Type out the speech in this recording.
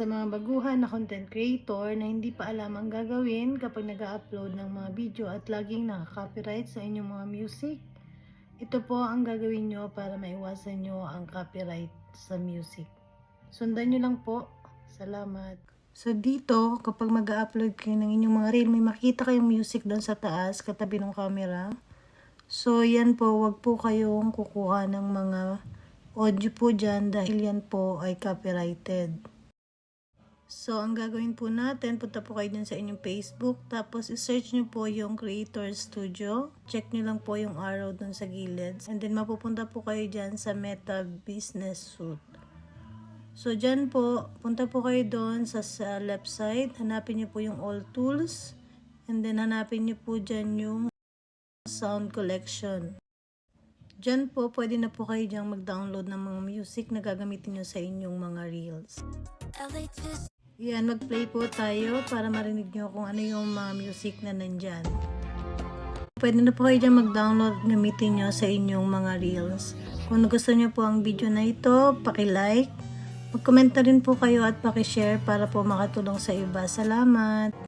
Sa mga baguhan na content creator na hindi pa alam ang gagawin kapag nag upload ng mga video at laging nakaka-copyright sa inyong mga music, ito po ang gagawin nyo para maiwasan nyo ang copyright sa music. Sundan nyo lang po. Salamat. So dito, kapag mag upload kayo ng inyong mga reel, may makita kayong music doon sa taas, katabi ng camera. So yan po, wag po kayong kukuha ng mga audio po dyan dahil yan po ay copyrighted. So, ang gagawin po natin, punta po kayo dyan sa inyong Facebook, tapos i-search nyo po yung Creator Studio. Check nyo lang po yung arrow dun sa gilid. And then, mapupunta po kayo dyan sa Meta Business Suite. So, dyan po, punta po kayo doon sa, sa left side. Hanapin nyo po yung All Tools. And then, hanapin nyo po dyan yung Sound Collection. Dyan po, pwede na po kayo dyan mag-download ng mga music na gagamitin nyo sa inyong mga reels. Yan, mag-play po tayo para marinig nyo kung ano yung mga music na nandyan. Pwede na po kayo dyan mag-download gamitin nyo sa inyong mga reels. Kung gusto nyo po ang video na ito, paki-like. Mag-comment na rin po kayo at paki-share para po makatulong sa iba. Salamat!